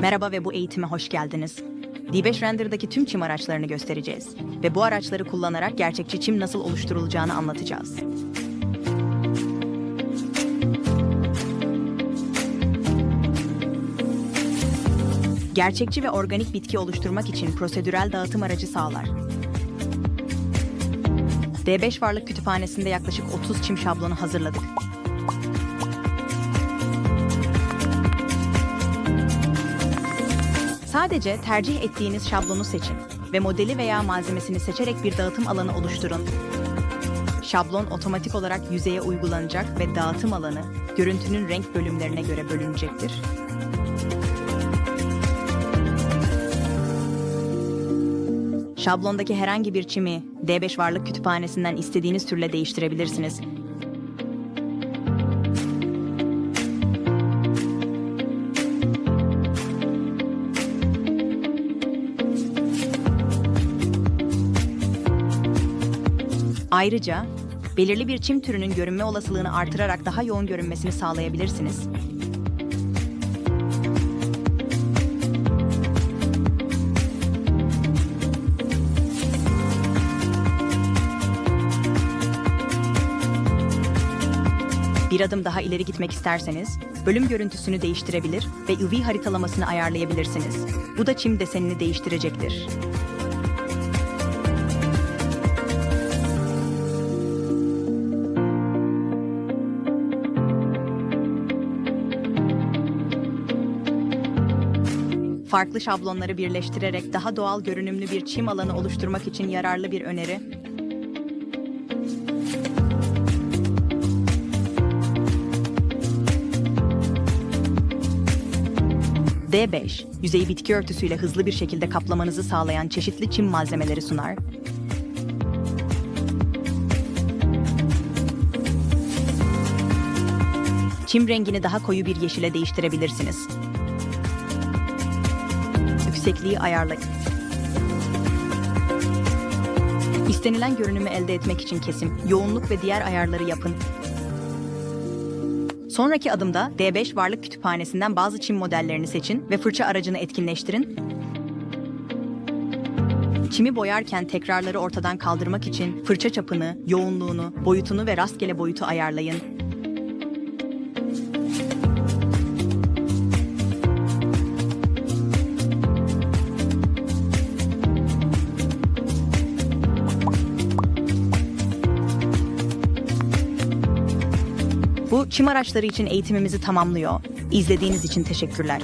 Merhaba ve bu eğitime hoş geldiniz. D5 Render'daki tüm çim araçlarını göstereceğiz ve bu araçları kullanarak gerçekçi çim nasıl oluşturulacağını anlatacağız. Gerçekçi ve organik bitki oluşturmak için prosedürel dağıtım aracı sağlar. D5 Varlık Kütüphanesi'nde yaklaşık 30 çim şablonu hazırladık. Sadece tercih ettiğiniz şablonu seçin ve modeli veya malzemesini seçerek bir dağıtım alanı oluşturun. Şablon otomatik olarak yüzeye uygulanacak ve dağıtım alanı görüntünün renk bölümlerine göre bölünecektir. Şablondaki herhangi bir çimi D5 Varlık Kütüphanesi'nden istediğiniz türle değiştirebilirsiniz. Ayrıca belirli bir çim türünün görünme olasılığını artırarak daha yoğun görünmesini sağlayabilirsiniz. Bir adım daha ileri gitmek isterseniz, bölüm görüntüsünü değiştirebilir ve UV haritalamasını ayarlayabilirsiniz. Bu da çim desenini değiştirecektir. Farklı şablonları birleştirerek daha doğal görünümlü bir çim alanı oluşturmak için yararlı bir öneri. D5, yüzeyi bitki örtüsüyle hızlı bir şekilde kaplamanızı sağlayan çeşitli çim malzemeleri sunar. Çim rengini daha koyu bir yeşile değiştirebilirsiniz. Yüksekliği ayarlayın. İstenilen görünümü elde etmek için kesim, yoğunluk ve diğer ayarları yapın. Sonraki adımda D5 Varlık Kütüphanesi'nden bazı çim modellerini seçin ve fırça aracını etkinleştirin. Çimi boyarken tekrarları ortadan kaldırmak için fırça çapını, yoğunluğunu, boyutunu ve rastgele boyutu ayarlayın. Bu çim araçları için eğitimimizi tamamlıyor. İzlediğiniz için teşekkürler.